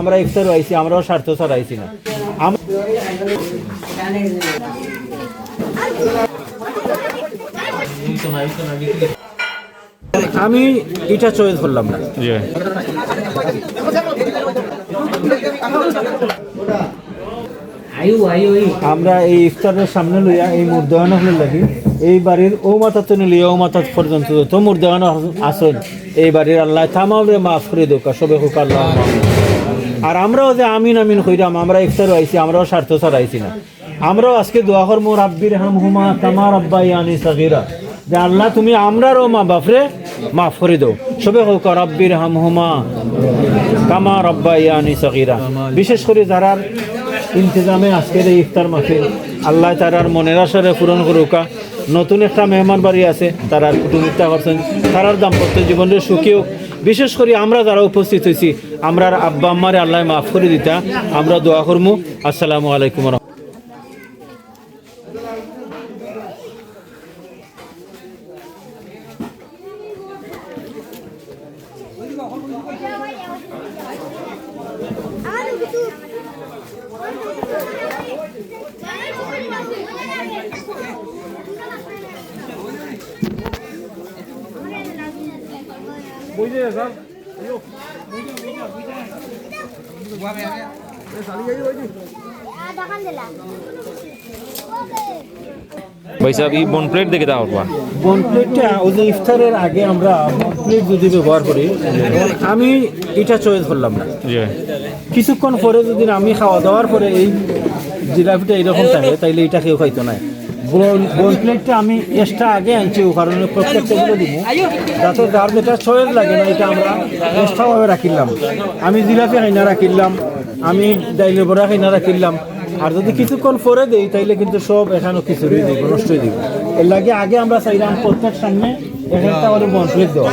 আমরা ইফতার আইছি আমরাও স্বার্থ ছাড়াইছি না। আমি এটা চয়েস করলাম না। আমরা এই ইফতারের সামনে লইয়া এই মুর্দান হলে লাগি এই বাড়ির ও মাথা তো লইয়া ও মাথা পর্যন্ত তো মুর্দান আসন এই বাড়ির আল্লাহ থামাবে মাফ করে দোকা সবে হোক আল্লাহ। আর আমরাও যে আমিন আমিন কইরাম আমরা ইফতার আইছি, আমরাও স্বার্থ ছাড়াইছি না। আমরাও আজকে দোয়া করব রাব্বির হাম হুমা তামার আব্বাই আনি সাগিরা যে আল্লাহ তুমি আমরারও মা বাপরে মাফ করে দাও। সবে হোক রাব্বির হাম হুমা কামা রব্বাই আনি সাগিরা বিশেষ করে যারা ইন্তজামে আজকের এই ইফতার মাহফিল আল্লাহ তারার মনের আশারে পূরণ করুকা নতুন একটা মেহমান বাড়ি আছে তারার কুটুমিতা করছেন। তারার দাম্পত্য জীবনের সুখীও বিশেষ করে আমরা যারা উপস্থিত হয়েছি আমরা আব্বা আম্মারে আল্লাহ মাফ করে দিতা, আমরা দোয়া করব আসসালামু আলাইকুম রহমতুল্লাহ। দেখান দিলাম ভাই সাহেব এই বন প্লেট দেখে বন প্লেটটা ওই যে ইফতারের আগে আমরা বন প্লেট যদি ব্যবহার করি আমি এটা চয়েস করলাম না। কিছুক্ষণ পরে যদি আমি খাওয়া দাওয়ার পরে এই জিলাপিটা এরকম থাকে তাইলে এটা কেউ খাইতো না। বোন প্লেটটা আমি এক্সট্রা আগে আনছি, ও কারণে প্রত্যেকটা গুলো দিব। যাতে যার যেটা চয়েস লাগে না, এটা আমরা এক্সট্রাভাবে রাখিলাম। আমি জিলাপি খাইনা রাখিলাম, আমি ডাইলের বড়া খাইনা রাখিলাম। আর যদি কিছুক্ষণ পরে দেই, তাইলে কিন্তু সব এখানে খিচুড়ি দিব নষ্টই দিব। এর লাগে আগে আমরা চাইলাম প্রত্যেক সামনে একটা করে বন প্লেট দেওয়া।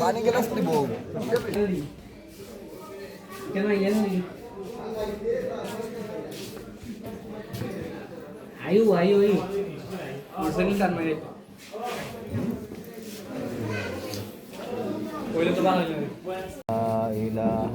পানি গেলাস দিব কেন এমনি आयु आयु आयु मोटरसाइकिल टान मेरे पहले तो बाहर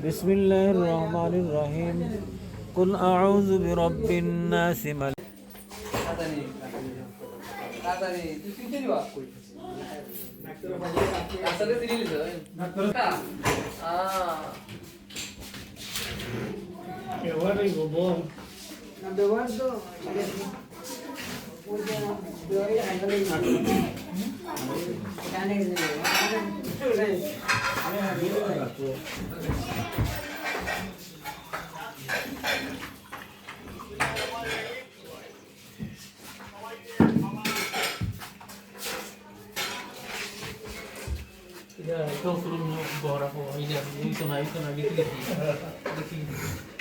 بسم الله الرحمن الرحيم قل أعوذ برب الناس ملك ఎవరు Ikaw suruh mo bora ko. Hindi, hindi ito na, ito na. Giti-giti. Giti-giti.